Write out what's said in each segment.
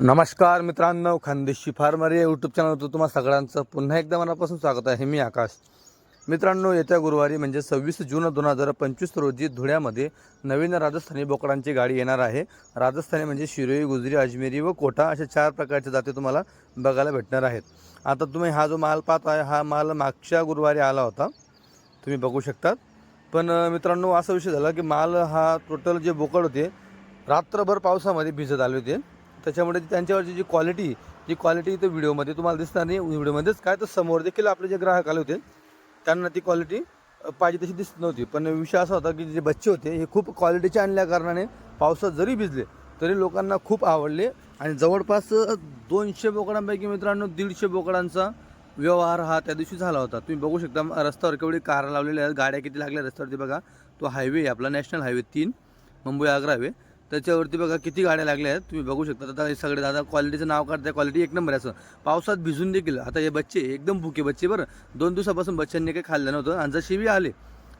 नमस्कार मित्रांनो खानदेशी फार्मर या यूट्यूब चॅनलवर तुम्हा सगळ्यांचं पुन्हा एकदा मनापासून स्वागत आहे. मी आकाश. मित्रांनो येत्या गुरुवारी म्हणजे सव्वीस जून दोन हजार पंचवीस रोजी धुळ्यामध्ये नवीन राजस्थानी बोकडांची गाडी येणार आहे. राजस्थानी म्हणजे शिरोई गुजरी अजमेरी व कोटा अशा चार प्रकारच्या जाती तुम्हाला बघायला भेटणार आहेत. आता तुम्ही हा जो माल पाहत आहे हा माल मागच्या गुरुवारी आला होता. तुम्ही बघू शकतात. पण मित्रांनो असा विषय झाला की माल हा टोटल जे बोकड होते रात्रभर पावसामध्ये भिजत आले होते. त्याच्यामुळे ती त्यांच्यावरची जी क्वालिटी जी क्वालिटी तर व्हिडिओमध्ये तुम्हाला दिसणार नाही व्हिडिओमध्येच काय तर समोर देखील आपले जे ग्राहक आले होते त्यांना ती क्वालिटी पाहिजे तशी दिसत नव्हती. पण विषय असा होता की जे बच्चे होते हे खूप क्वालिटीचे आणल्या कारणाने पावसात जरी भिजले तरी लोकांना खूप आवडले. आणि जवळपास दोनशे बोकडांपैकी मित्रांनो दीडशे बोकडांचा व्यवहार हा त्या दिवशी झाला होता. तुम्ही बघू शकता रस्त्यावर केवढी कार लावलेल्या आहेत गाड्या किती लागल्या रस्त्यावरती बघा. तो हायवे आहे आपला नॅशनल हायवे तीन मुंबई आग्रा हायवे त्याच्यावरती बघा किती गाड्या लागल्या आहेत तुम्ही बघू शकता. आता हे सगळे दादा क्वालिटीचं नाव काढताय क्वालिटी एक नंबर आहे असं. पावसात भिजून देखील आता हे बच्चे एकदम भुके बच्चे बरं. दोन दिवसापासून बच्चांनी काही खाल्लं नव्हतं आणि जशी आले.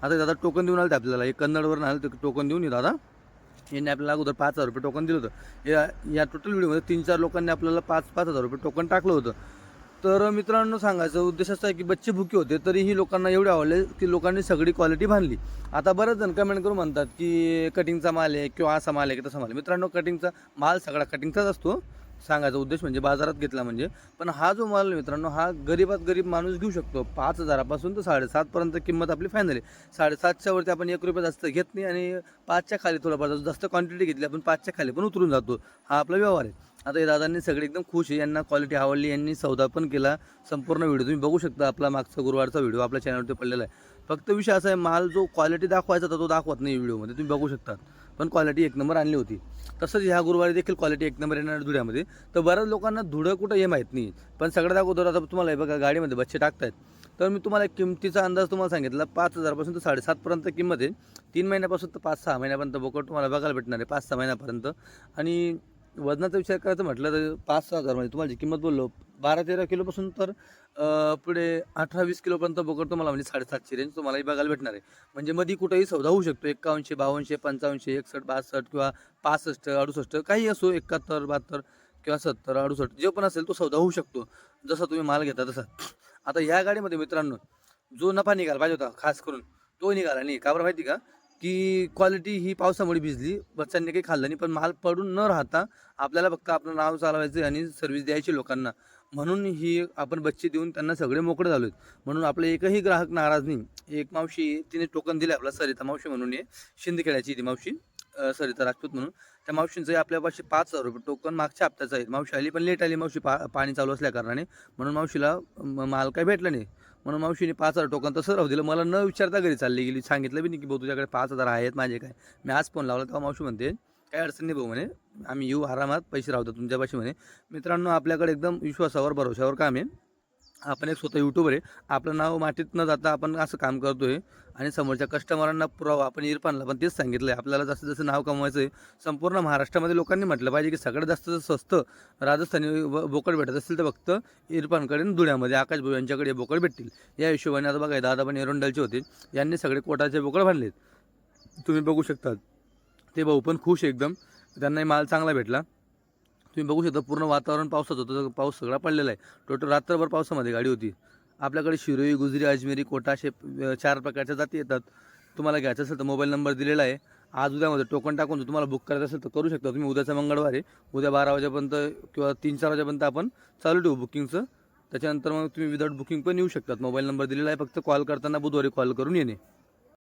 आता दादा टोकन देऊन आले आपल्याला. हे कन्नडवरून आलं ते टोकन देऊन ये दादा. यांनी आपल्याला अगोदर पाच हजार रुपये टोकन दिलं होतं. या या टोटल व्हिडिओमध्ये तीन चार लोकांनी आपल्याला पाच पाच हजार रुपये टोकन टाकलं होतं. तर मित्रांनो सांगायचं उद्देश असा आहे की बच्चे भुके होते तरीही लोकांना एवढे आवडले की लोकांनी सगळी क्वालिटी बांधली आता बरेच जण कमेंट करून म्हणतात की कटिंगचा माल आहे किंवा असा माल आहे की तसा माल आहे. मित्रांनो कटिंगचा माल सगळा कटिंगचाच असतो. सांगायचा उद्देश म्हणजे बाजारात घेतला म्हणजे. पण हा जो माल मित्रांनो हा गरीबात गरीब माणूस घेऊ शकतो. पाच हजारापासून तर साडेसातपर्यंत किंमत आपली फायनल आहे. साडेसातच्यावरती आपण एक रुपये जास्त घेत नाही आणि पाचच्या खाली थोडंफार जास्त क्वांटिटी घेतली आपण पाचच्या खाली पण उतरून जातो. हा आपला व्यवहार आहे. आता या दादांनी सगळे एकदम खुश आहे. यांना क्वालिटी आवडली यांनी सौदा पण केला. संपूर्ण व्हिडिओ तुम्ही बघू शकता. आपला मागचा गुरुवारचा व्हिडिओ आपल्या चॅनलवरती पडलेला आहे. फक्त विषय असा आहे माल जो क्वालिटी दाखवायचा होता तो दाखवत नाही व्हिडिओमध्ये तुम्ही बघू शकता. पण क्वालिटी एक नंबर आणली होती. तसंच ह्या गुरुवारी देखील क्वालिटी एक नंबर येणार धुळ्यामध्ये. तर बऱ्याच लोकांना धुळं कुठं हे माहीत नाही. पण सगळ्यात अगोदर आता तुम्हाला हे बघा गाडीमध्ये बच्चे टाकतायत. तर मी तुम्हाला एक किमतीचा अंदाज तुम्हाला सांगितला. पाच हजारपासून तर साडेसातपर्यंत किंमत आहे. तीन महिन्यापासून तर पाच सहा महिन्यापर्यंत बोकड तुम्हाला बघायला भेटणार आहे. पाच सहा महिन्यापर्यंत. आणि वजनाचा विचार करायचा म्हटलं तर पाच सहा हजार म्हणजे तुम्हाला जी किंमत बोललो बारा तेरा किलोपासून तर पुढे अठरा वीस किलोपर्यंत बोकड तुम्हाला म्हणजे साडेसातशे रेंज तुम्हाला बघायला भेटणार आहे. म्हणजे मध्ये कुठेही सौदा होऊ शकतो. एक्कावनशे बावनशे पंचावन्नशे एकसष्ट बासष्ट किंवा पासष्ट अडुसष्ट काही असो एकाहत्तर बहात्तर किंवा सत्तर अडुसष्ट जे पण असेल तो सौदा होऊ शकतो. जसा तुम्ही माल घेता तसा. आता या गाडीमध्ये मित्रांनो जो नफा निघाला पाहिजे होता खास करून तो निघाला नाही. का बरं माहिती का? की क्वालिटी ही पावसामुळे भिजली. बच्चांनी काही खाल्लं नाही पण माल पडून न राहता आपल्याला फक्त आपलं नाव चालवायचं आणि सर्व्हिस द्यायची लोकांना. म्हणून ही आपण बच्चे देऊन त्यांना सगळे मोकळे झालो म्हणून आपले एकही ग्राहक नाराज नाही. एक मावशी तिने टोकन दिले आपला सरिता मावशी म्हणून आहे शिंदखेड्याची ती मावशी सरिता राजपूत म्हणून. त्या मावशींचं आपल्यापाशी पाच हजार रुपये टोकन मागच्या हप्त्याचं आहे. मावशी आली पण लेट आली. मावशी पा पाणी चालू असल्या कारणाने. म्हणून मावशीला माल काही भेटला नाही. म्हणून मावशीने पाच हजार टोकन तसं राहू दिलं. मला न विचारता घरी चालली गेली. सांगितलं बी नाही की भाऊ तुझ्याकडे पाच हजार आहेत माझे काय मी आज फोन लावला तेव्हा मावशी म्हणते काय अडचण नाही भाऊ म्हणे आम्ही येऊ आरामात पैसे राहतो तुमच्यापाशी म्हणे. मित्रांनो आपल्याकडे एकदम विश्वासावर भरोशावर काम आहे. आपण एक स्वतः यूट्यूबर आहे. आपलं नाव मातीत न जाता आपण असं काम करतो आहे आणि समोरच्या कस्टमरांना पुरावा आपण इरफानला पण तेच सांगितलं आहे आपल्याला जसं जसं नाव कमवायचं आहे संपूर्ण महाराष्ट्रामध्ये लोकांनी म्हटलं पाहिजे की सगळ्यात जास्त स्वस्त राजस्थानी व- बोकड भेटत असतील तर फक्त इरफानकडे आणि धुळ्यामध्ये. आकाश भाऊ यांच्याकडे बोकड भेटतील. या हिशोबाने आता बघा दादा पण एरोंडलचे होते. यांनी सगळे कोटाचे बोकड बांधलेत. तुम्ही बघू शकता ते भाऊ पण खुश आहे एकदम. त्यांनाही माल चांगला भेटला. तुम्ही बघू शकता पूर्ण वातावरण पावसाचं होतं. पाऊस सगळा पडलेला आहे. टोटल रात्रभर पावसामध्ये गाडी होती. आपल्याकडे शिरोई गुजरी अजमेरी कोटा असे चार प्रकारच्या जाती येतात. तुम्हाला घ्यायचं असेल तर मोबाईल नंबर दिलेला आहे. आज उद्यामध्ये टोकन टाकून जर तुम्हाला बुक करायचं असेल तर करू शकता. तुम्ही उद्याचा मंगळवार आहे. उद्या बारा वाजेपर्यंत किंवा तीन चार वाजेपर्यंत आपण चालू ठेवू बुकिंगचं त्याच्यानंतर मग तुम्ही विदाऊट बुकिंग पण येऊ शकतात. मोबाईल नंबर दिलेला आहे. फक्त कॉल करताना बुधवारी कॉल करून येणे.